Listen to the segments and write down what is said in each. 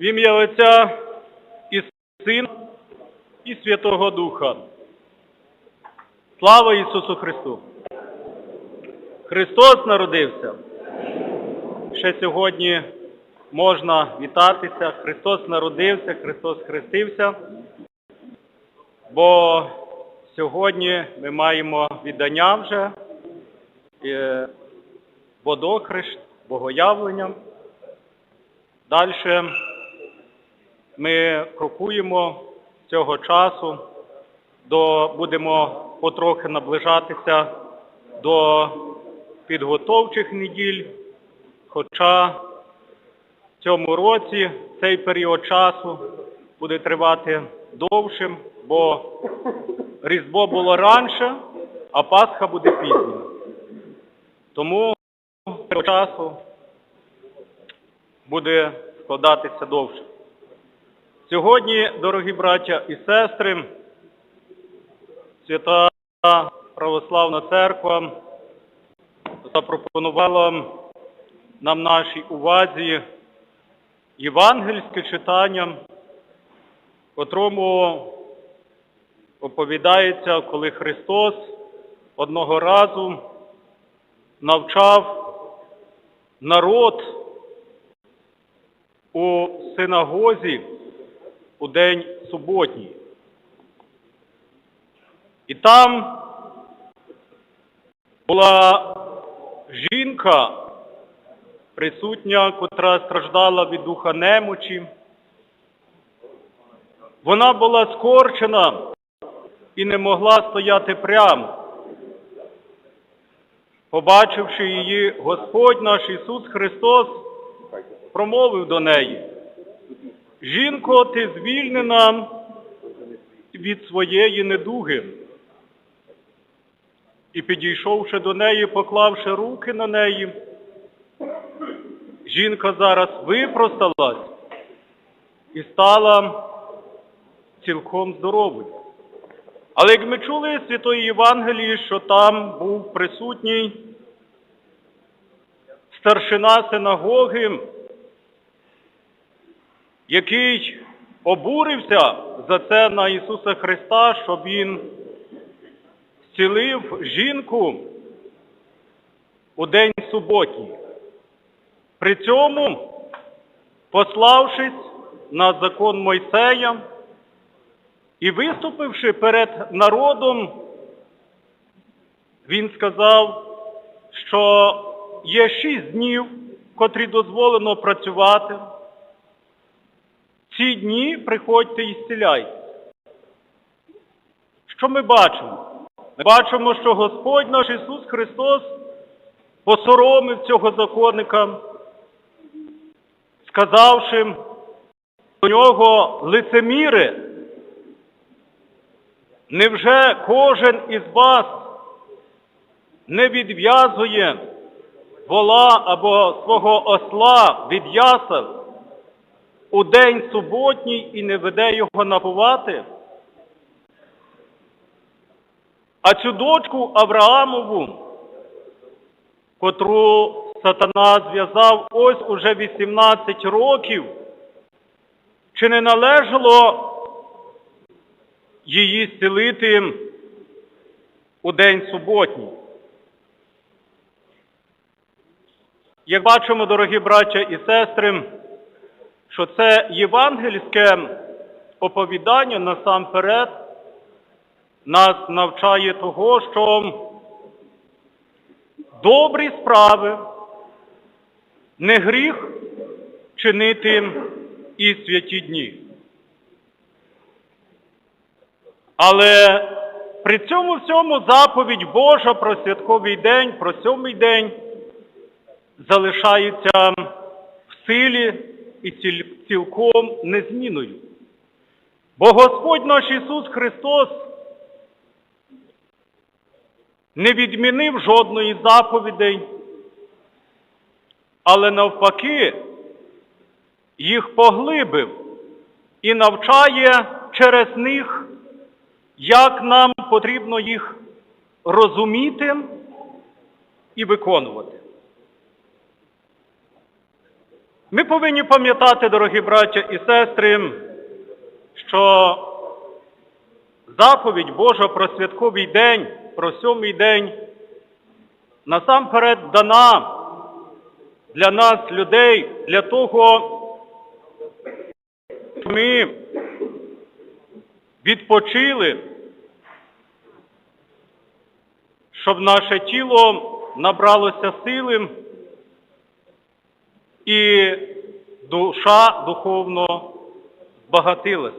В ім'я Отця і Сина і Святого Духа. Слава Ісусу Христу! Христос народився. Ще сьогодні можна вітатися. Христос народився, Христос хрестився. Бо сьогодні ми маємо віддання вже е, водохрещ, богоявлення. Далі ми крокуємо цього часу, до, будемо потрохи наближатися до підготовчих неділь, хоча в цьому році цей період часу буде тривати довшим, бо Різдво було раніше, а Пасха буде пізніше. Тому період часу буде складатися довше. Сьогодні, дорогі браття і сестри, Свята Православна Церква запропонувала нам нашій увазі євангельське читання, котрому оповідається, коли Христос одного разу навчав народ у синагозі у день суботній. І там була жінка присутня, котра страждала від духа немочі. Вона була скорчена і не могла стояти прямо. Побачивши її, Господь наш Ісус Христос промовив до неї, Жінко, ти звільнена від своєї недуги. І підійшовши до неї, поклавши руки на неї, жінка зараз випросталась і стала цілком здоровою. Але як ми чули з Святої Євангелії, що там був присутній старшина синагоги, який обурився за це на Ісуса Христа, щоб Він зцілив жінку у день суботній. При цьому, пославшись на закон Мойсея і виступивши перед народом, він сказав, що є шість днів, котрі дозволено працювати. Ці дні приходьте і зціляйте. Що ми бачимо? Ми бачимо, що Господь наш Ісус Христос посоромив цього законника, сказавши до нього лицеміри, невже кожен із вас не відв'язує вола або свого осла від ясел у день суботній і не веде його напувати? А цю дочку Авраамову, котру сатана зв'язав ось уже 18 років, чи не належало її зцілити у день суботній? Як бачимо, дорогі браття і сестри, що це євангельське оповідання насамперед нас навчає того, що добрі справи не гріх чинити і святі дні. Але при цьому всьому заповідь Божа про святковий день, про сьомий день залишається в силі і цілком незмінною. Бо Господь наш Ісус Христос не відмінив жодної заповідей, але навпаки їх поглибив і навчає через них, як нам потрібно їх розуміти і виконувати. Ми повинні пам'ятати, дорогі браття і сестри, що заповідь Божа про святковий день, про сьомий день, насамперед дана для нас, людей, для того, щоб ми відпочили, щоб наше тіло набралося сили і душа духовно збагатилася.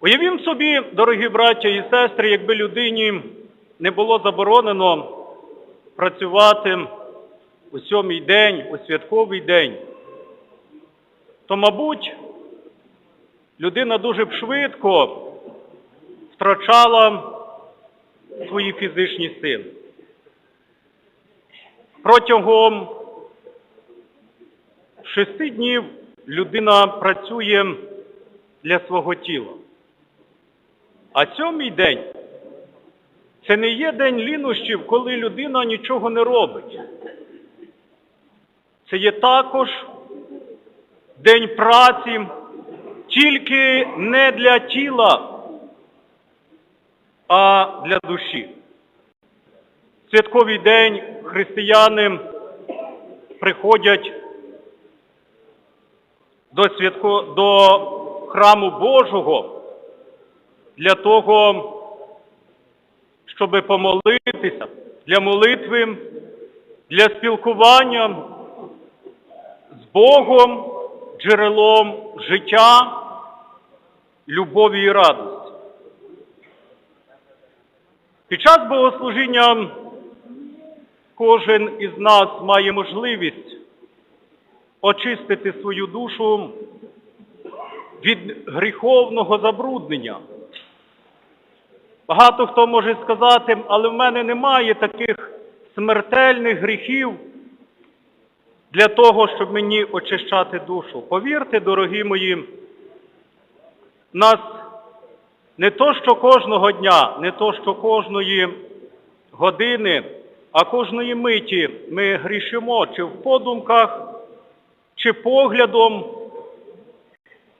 Уявім собі, дорогі браття і сестри, якби людині не було заборонено працювати у сьомий день, у святковий день, то, мабуть, людина дуже б швидко втрачала свої фізичні сили. Протягом шести днів людина працює для свого тіла. А сьомий день це не є день лінощів, коли людина нічого не робить. Це є також день праці, тільки не для тіла, а для душі. Святковий день християни приходять до, святко, до храму Божого для того, щоб помолитися, для молитви, для спілкування з Богом, джерелом життя, любові і радості. Під час богослужіння кожен із нас має можливість очистити свою душу від гріховного забруднення. Багато хто може сказати, але в мене немає таких смертельних гріхів для того, щоб мені очищати душу. Повірте, дорогі мої, нас не то, що кожного дня, не то, що кожної години, а кожної миті ми грішимо, чи в подумках, чи поглядом.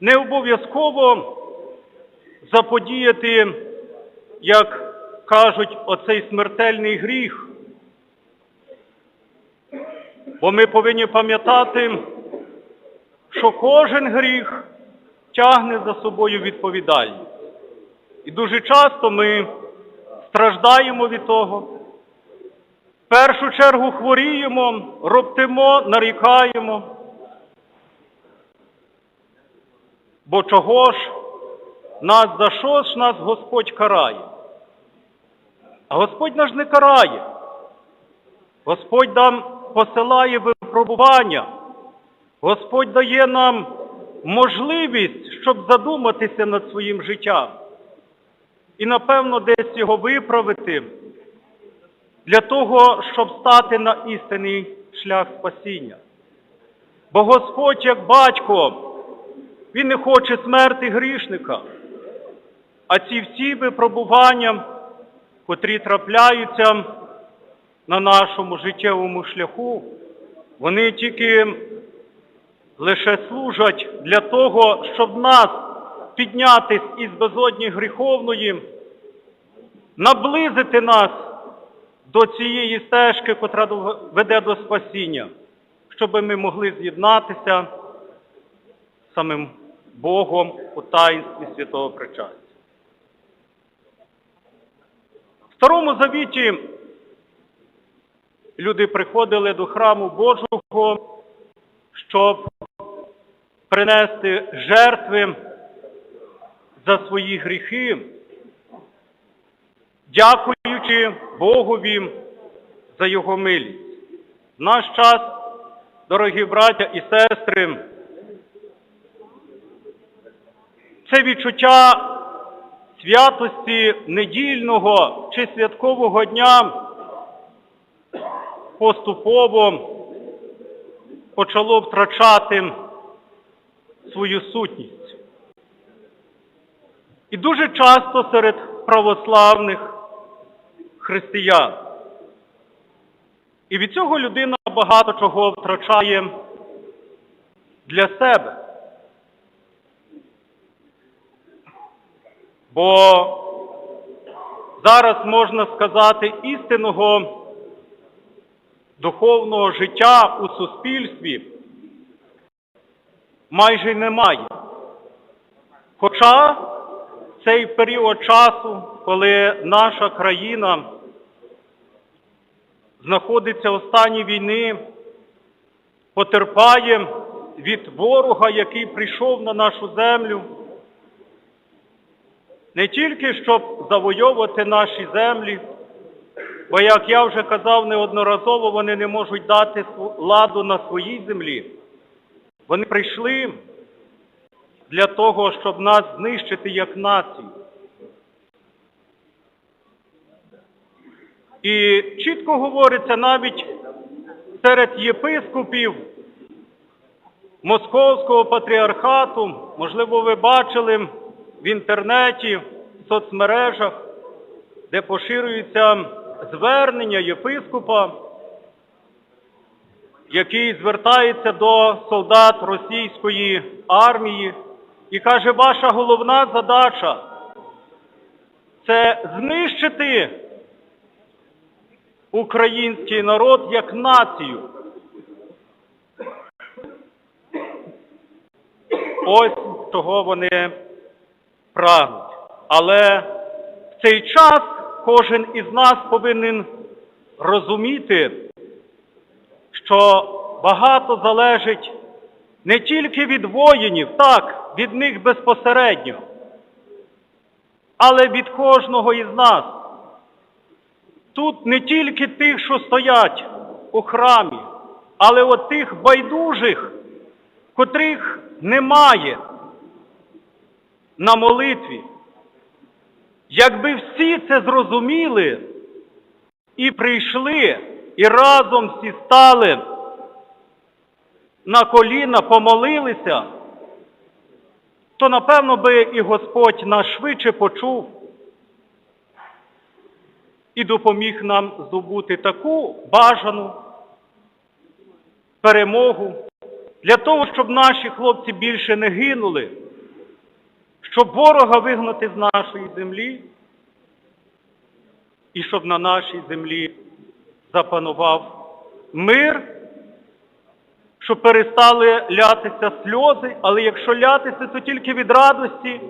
Не обов'язково заподіяти, як кажуть, оцей смертельний гріх. Бо ми повинні пам'ятати, що кожен гріх тягне за собою відповідальність. І дуже часто ми страждаємо від того. В першу чергу хворіємо, роптимо, нарікаємо. Бо чого ж нас за що ж нас Господь карає? А Господь нас не карає. Господь нам посилає випробування. Господь дає нам можливість, щоб задуматися над своїм життям. І, напевно, десь його виправити для того, щоб стати на істинний шлях спасіння. Бо Господь, як батько, Він не хоче смерти грішника. А ці всі випробування, котрі трапляються на нашому життєвому шляху, вони тільки лише служать для того, щоб нас піднятись із безодні гріховної, наблизити нас до цієї стежки, котра веде до спасіння, щоб ми могли з'єднатися самим Богом у таїнстві святого причастя. В Старому Завіті люди приходили до храму Божого, щоб принести жертви за свої гріхи, дякуючи Богові за Його милість. В наш час, дорогі браття і сестри, це відчуття святості недільного чи святкового дня поступово почало втрачати свою сутність. І дуже часто серед православних християн. І від цього людина багато чого втрачає для себе. Бо зараз можна сказати істинного духовного життя у суспільстві майже немає. Хоча цей період часу, коли наша країна знаходиться у стані війни, потерпає від ворога, який прийшов на нашу землю, не тільки щоб завойовувати наші землі, бо, як я вже казав неодноразово, вони не можуть дати ладу на своїй землі. Вони прийшли для того, щоб нас знищити як націю. І чітко говориться навіть серед єпископів Московського патріархату, можливо, ви бачили в інтернеті, в соцмережах, де поширюються звернення єпископа, який звертається до солдат російської армії і каже, ваша головна задача це знищити український народ як націю. Ось того вони прагнуть. Але в цей час кожен із нас повинен розуміти, що багато залежить не тільки від воїнів, так, від них безпосередньо, але від кожного із нас. Тут не тільки тих, що стоять у храмі, але от тих байдужих, котрих немає на молитві. Якби всі це зрозуміли і прийшли, і разом всі стали на коліна, помолилися, то напевно би і Господь нас швидше почув і допоміг нам здобути таку бажану перемогу для того, щоб наші хлопці більше не гинули, щоб ворога вигнати з нашої землі, і щоб на нашій землі запанував мир, щоб перестали лятися сльози, але якщо лятися, то тільки від радості,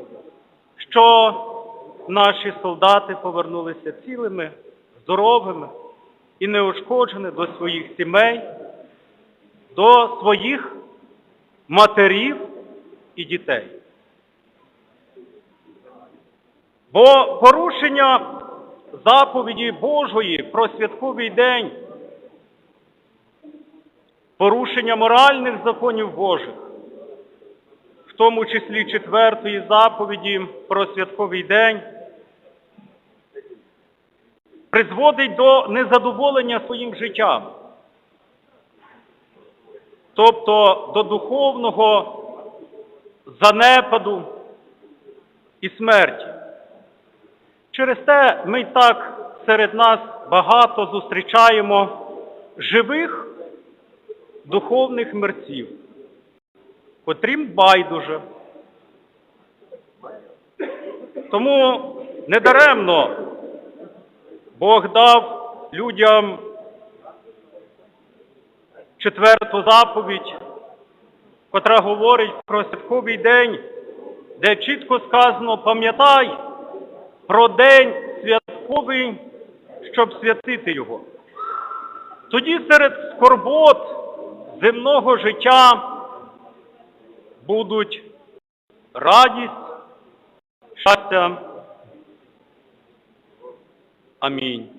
що наші солдати повернулися цілими, здоровими і неушкоджені до своїх сімей, до своїх матерів і дітей. Бо порушення заповіді Божої про святковий день, порушення моральних законів Божих, в тому числі четвертої заповіді про святковий день, призводить до незадоволення своїм життям, тобто до духовного занепаду і смерті. Через те ми й так серед нас багато зустрічаємо живих духовних мерців, котрім байдуже. Тому недаремно Бог дав людям четверту заповідь, котра говорить про святковий день, де чітко сказано, пам'ятай про день святковий, щоб святити його. Тоді серед скорбот земного життя будуть радість, щастя. Амінь.